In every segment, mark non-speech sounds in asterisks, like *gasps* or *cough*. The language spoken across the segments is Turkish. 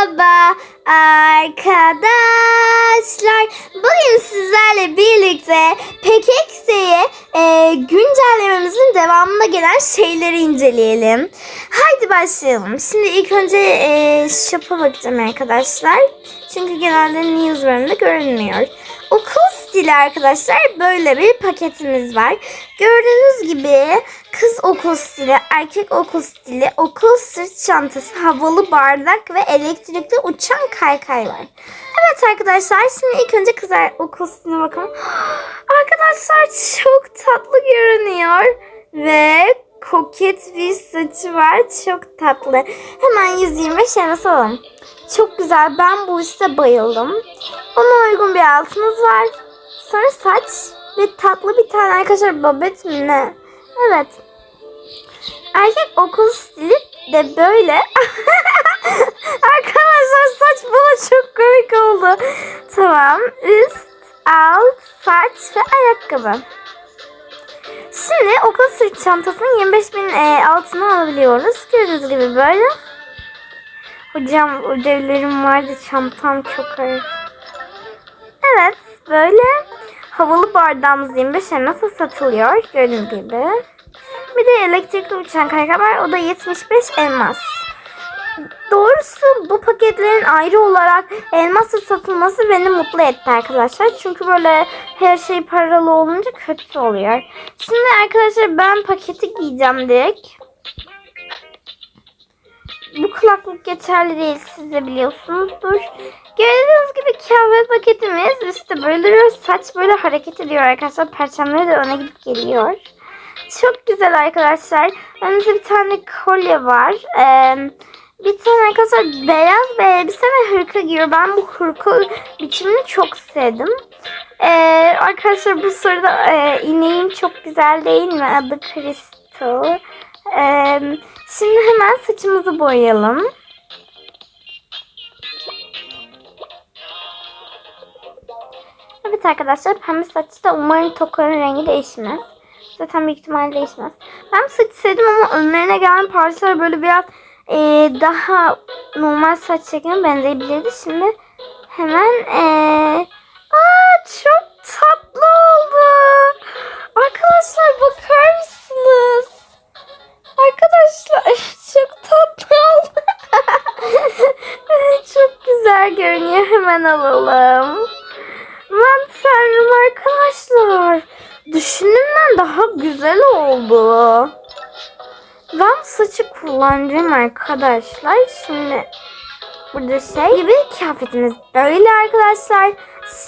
Merhaba arkadaşlar. Bugün sizlerle birlikte PKX'ye e, güncellememizin devamında gelen şeyleri inceleyelim. Haydi başlayalım. Şimdi ilk önce e, shop'a bakacağım arkadaşlar. Çünkü genelde newslear'ında görünmüyor. Okul stili arkadaşlar böyle bir paketimiz var. Gördüğünüz gibi kız okul stili, erkek okul stili, okul sırt çantası, havalı bardak ve elektrikli uçan kaykay var. Evet arkadaşlar şimdi ilk önce kız er- okul stiline bakalım. *gasps* Arkadaşlar çok tatlı görünüyor ve koket bir saçı var. Çok tatlı. Hemen 125 elmas alalım. Çok güzel. Ben bu üste bayıldım. Ona uygun bir altımız var. Sonra saç ve tatlı bir tane arkadaşlar babet ne? Evet. Erkek okul stili de böyle. *laughs* arkadaşlar saç bana çok komik oldu. Tamam. Üst, alt, saç ve ayakkabı. Şimdi okul sırt çantasının 25 bin e, altına alabiliyoruz. Gördüğünüz gibi böyle. Hocam ödevlerim vardı çantam çok ağır. Evet böyle havalı bardağımız 25 elmasa satılıyor gördüğünüz gibi. Bir de elektrikli uçan kaykay var o da 75 elmas. Doğrusu bu paketlerin ayrı olarak elmasla satılması beni mutlu etti arkadaşlar. Çünkü böyle her şey paralı olunca kötü oluyor. Şimdi arkadaşlar ben paketi giyeceğim direkt. Bu kulaklık geçerli değil siz de biliyorsunuzdur. Gördüğünüz gibi kıyafet paketimiz üstte böyle duruyor. Saç böyle hareket ediyor arkadaşlar. Perçemleri de öne gidip geliyor. Çok güzel arkadaşlar. Önümüzde bir tane kolye var. Ee, bir tane arkadaşlar beyaz bir elbise ve hırka giyiyor. Ben bu hırka biçimini çok sevdim. Ee, arkadaşlar bu sırada e, ineğim çok güzel değil mi? Adı Crystal. Ee, şimdi hemen saçımızı boyayalım. Evet arkadaşlar pembe saçta umarım tokanın rengi değişmez. Zaten büyük ihtimalle değişmez. Ben saçı sevdim ama önlerine gelen parçalar böyle biraz e, daha normal saç şekline benzeyebilirdi. Şimdi hemen e, aa, çok arkadaşlar. Düşündüğümden daha güzel oldu. Ben saçı kullanacağım arkadaşlar. Şimdi burada şey gibi kıyafetimiz böyle arkadaşlar.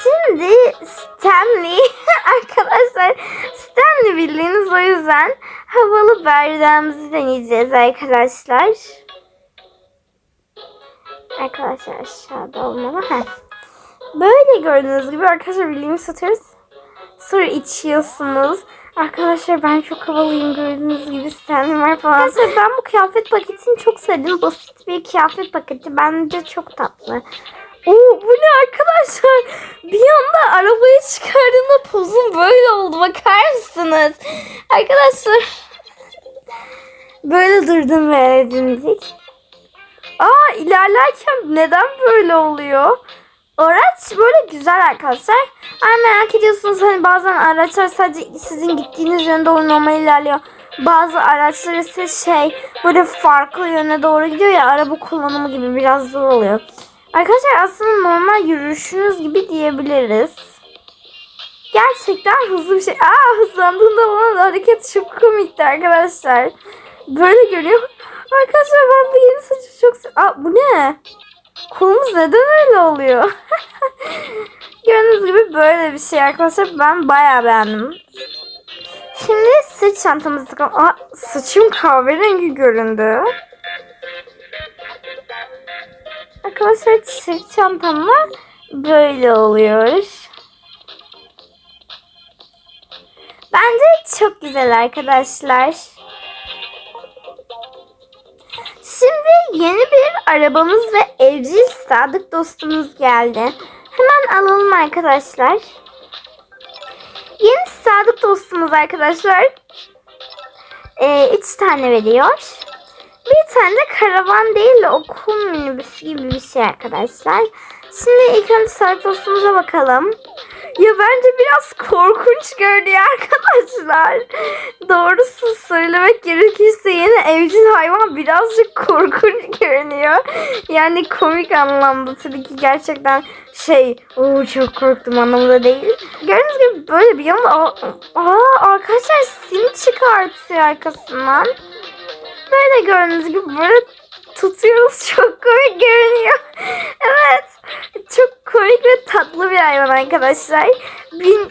Şimdi Stanley *laughs* arkadaşlar Stanley bildiğiniz o yüzden havalı bardağımızı deneyeceğiz arkadaşlar. Arkadaşlar aşağıda olmalı. Heh. Böyle gördüğünüz gibi arkadaşlar bildiğimi satıyoruz. Sonra içiyorsunuz. Arkadaşlar ben çok havalıyım gördüğünüz gibi Stanley var falan. Arkadaşlar ben bu kıyafet paketini çok sevdim. Basit bir kıyafet paketi. Bence çok tatlı. Oo bu ne arkadaşlar? Bir anda arabayı çıkardığımda pozum böyle oldu. Bakar mısınız? Arkadaşlar böyle durdum böyle dimdik. Aa ilerlerken neden böyle oluyor? Araç böyle güzel arkadaşlar. Ay merak ediyorsunuz hani bazen araçlar sadece sizin gittiğiniz yönde doğru normal ilerliyor. Bazı araçlar ise şey böyle farklı yöne doğru gidiyor ya araba kullanımı gibi biraz zor oluyor. Arkadaşlar aslında normal yürüyüşünüz gibi diyebiliriz. Gerçekten hızlı bir şey. Aa hızlandığında bana da hareket çok komikti arkadaşlar. Böyle görüyor. Arkadaşlar ben bu yeni saçı çok Aa bu ne? Kolumuz neden öyle oluyor? *laughs* Gördüğünüz gibi böyle bir şey arkadaşlar. Ben bayağı beğendim. Şimdi sırt çantamızı takalım. Aa, saçım kahverengi göründü. Arkadaşlar sırt çantamla böyle oluyor. Bence çok güzel arkadaşlar. Yeni bir arabamız ve evcil sadık dostumuz geldi. Hemen alalım arkadaşlar. Yeni sadık dostumuz arkadaşlar. Ee, üç tane veriyor. Bir tane de karavan değil de okul minibüsü gibi bir şey arkadaşlar. Şimdi ilk önce sayfasımıza bakalım. Ya bence biraz korkunç görünüyor arkadaşlar. Doğrusu söylemek gerekirse yeni evcil hayvan birazcık korkunç görünüyor. Yani komik anlamda tabii ki gerçekten şey Oo, çok korktum anlamda değil. Gördüğünüz gibi böyle bir yanda aa, aa, arkadaşlar sim çıkartıyor arkasından. Böyle gördüğünüz gibi böyle tutuyoruz. *laughs* Çok komik görünüyor. evet. Çok komik ve tatlı bir hayvan arkadaşlar.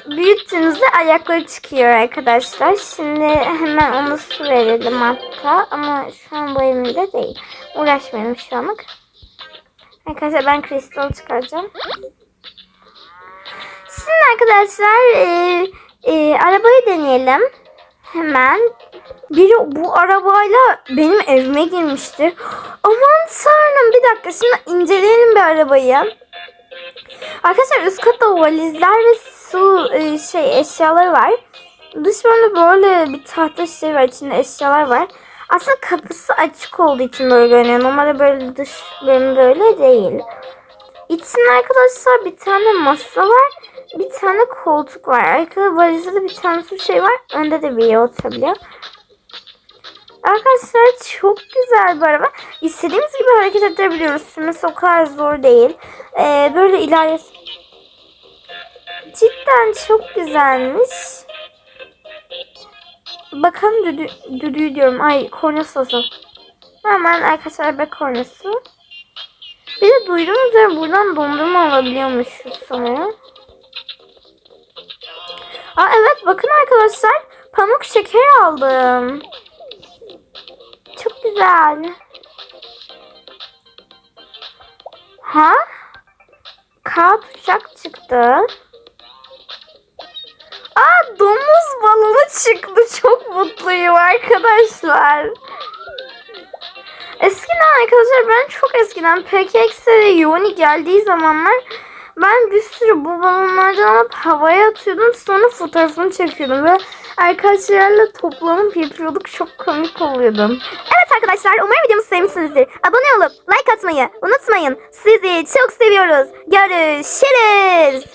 Büyüttüğünüzde ayakları çıkıyor arkadaşlar. Şimdi hemen ona su verelim hatta. Ama şu an bu elimde değil. Uğraşmayalım şu anlık. Arkadaşlar ben kristal çıkaracağım. Şimdi arkadaşlar e, e, arabayı deneyelim. Hemen biri bu arabayla benim evime girmişti. Aman tanrım bir dakika şimdi inceleyelim bir arabayı. Arkadaşlar üst katta valizler ve su e, şey eşyaları var. Dış bölümde böyle bir tahta şey var içinde eşyalar var. Aslında kapısı açık olduğu için böyle görünüyor. Normalde böyle dış bölümü böyle değil. İçinde arkadaşlar bir tane masa var. Bir tane koltuk var. Arkada valizde de bir tane su şey var. Önde de biri oturabiliyor. Arkadaşlar çok güzel bir araba. İstediğimiz gibi hareket edebiliyoruz. Sürmesi o kadar zor değil. Ee, böyle ileride... Cidden çok güzelmiş. Bakalım düdü, düdüğü diyorum. Ay kornası olsun. Hemen arkadaşlar araba kornası. Bir de duyduğum üzere buradan dondurma alabiliyormuşuz sanırım. Aa evet bakın arkadaşlar. Pamuk şeker aldım. Güzel. Ha? Kağıt uçak çıktı. Aa domuz balonu çıktı. Çok mutluyum arkadaşlar. Eskiden arkadaşlar ben çok eskiden PKX'e Yoni geldiği zamanlar ben bir sürü bu balonlardan alıp havaya atıyordum. Sonra fotoğrafını çekiyordum ve arkadaşlarla toplanıp yapıyorduk. Çok komik oluyordum. Evet arkadaşlar umarım videomu sevmişsinizdir. Abone olup like atmayı unutmayın. Sizi çok seviyoruz. Görüşürüz.